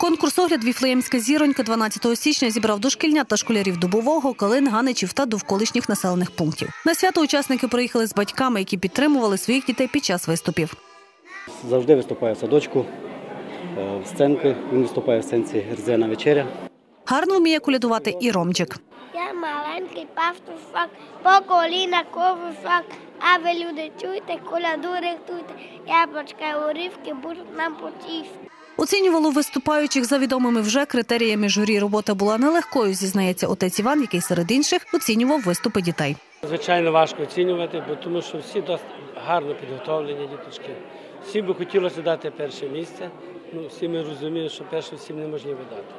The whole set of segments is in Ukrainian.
Конкурс огляд Віфлеємська зіронька 12 січня зібрав дошкільнят та школярів Дубового, Калин, Ганичів та довколишніх населених пунктів. На свято учасники приїхали з батьками, які підтримували своїх дітей під час виступів. Завжди виступає в садочку, е, в сценки. Він виступає в сценці Різдвяна вечеря. Гарно вміє колядувати і Ромчик. Я маленький пастушок, по коліна ковушок, а ви люди чуйте, коляду рихтуйте, яблучка і орівки будуть нам потішити. Оцінювало виступаючих за відомими вже критеріями журі. Робота була нелегкою, зізнається отець Іван, який серед інших оцінював виступи дітей. Звичайно, важко оцінювати, бо тому що всі досить гарно підготовлені діточки. Всім би хотілося дати перше місце. Ну, всі ми розуміємо, що перше всім неможливо дати.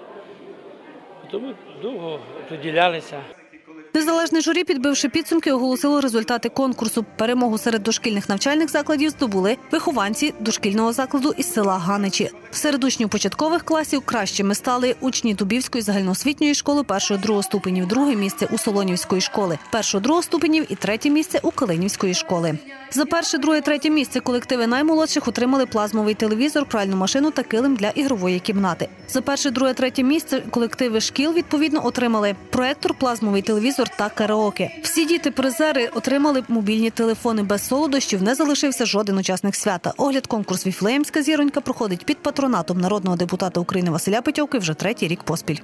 Тому довго приділялися. Незалежне журі, підбивши підсумки, оголосило результати конкурсу. Перемогу серед дошкільних навчальних закладів здобули вихованці дошкільного закладу із села Ганичі. Серед учнів початкових класів кращими стали учні Дубівської загальноосвітньої школи першого-другого ступенів, друге місце у Солонівської школи, першого-другого ступенів і третє місце у Калинівської школи. За перше, друге, третє місце колективи наймолодших отримали плазмовий телевізор, пральну машину та килим для ігрової кімнати. За перше, друге, третє місце колективи шкіл відповідно отримали проектор, плазмовий телевізор та караоке. Всі діти-призери отримали мобільні телефони. Без солодощів не залишився жоден учасник свята. Огляд конкурс Віфлеємська зіронька проходить під патронатом народного депутата України Василя Петьовки вже третій рік поспіль.